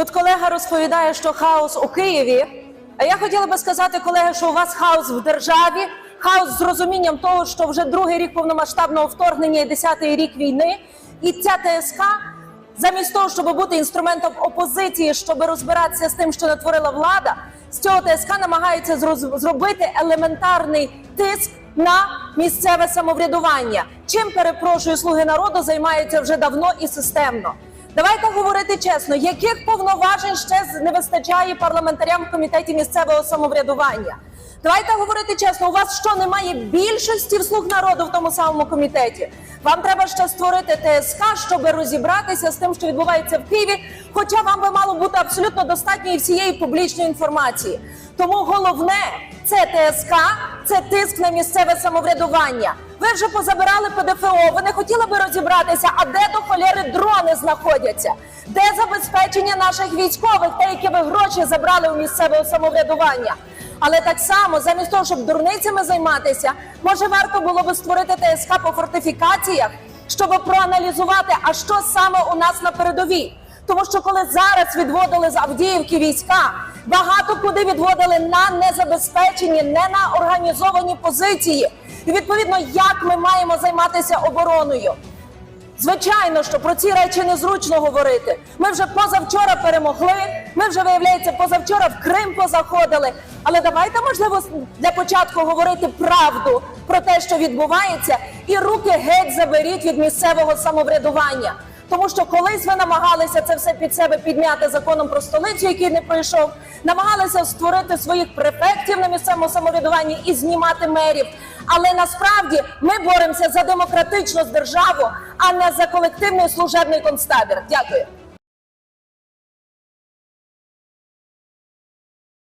Тут колега розповідає, що хаос у Києві. А я хотіла би сказати, колеги, що у вас хаос в державі, хаос з розумінням того, що вже другий рік повномасштабного вторгнення і десятий рік війни. І ця ТСК, замість того, щоб бути інструментом опозиції, щоб розбиратися з тим, що натворила влада, з цього ТСК намагається зробити елементарний тиск на місцеве самоврядування. Чим перепрошую слуги народу займаються вже давно і системно. Давайте говорити чесно, яких повноважень ще не вистачає парламентарям в комітеті місцевого самоврядування. Давайте говорити чесно, у вас що немає більшості слуг народу в тому самому комітеті? Вам треба ще створити ТСК, щоб розібратися з тим, що відбувається в Києві. Хоча вам би мало бути абсолютно достатньо і всієї публічної інформації. Тому головне це ТСК, це тиск на місцеве самоврядування. Ви вже позабирали ПДФО. Ви не хотіли би розібратися, а де до холєри дрони знаходяться? Де забезпечення наших військових, те, які ви гроші забрали у місцеве самоврядування? Але так само, замість того, щоб дурницями займатися, може варто було би створити ТСК по фортифікаціях, щоб проаналізувати, а що саме у нас на передовій. Тому що коли зараз відводили з Авдіївки війська, багато куди відводили на незабезпечені, не на організовані позиції. І відповідно, як ми маємо займатися обороною? Звичайно, що про ці речі незручно говорити. Ми вже позавчора перемогли. Ми вже виявляється позавчора в Крим позаходили. Але давайте, можливо, для початку говорити правду про те, що відбувається, і руки геть заберіть від місцевого самоврядування. Тому що колись ви намагалися це все під себе підняти законом про столицю, який не пройшов, намагалися створити своїх префектів на місцевому самоврядуванні і знімати мерів. Але насправді ми боремося за демократичну державу, а не за колективний служебний концтабір. Дякую.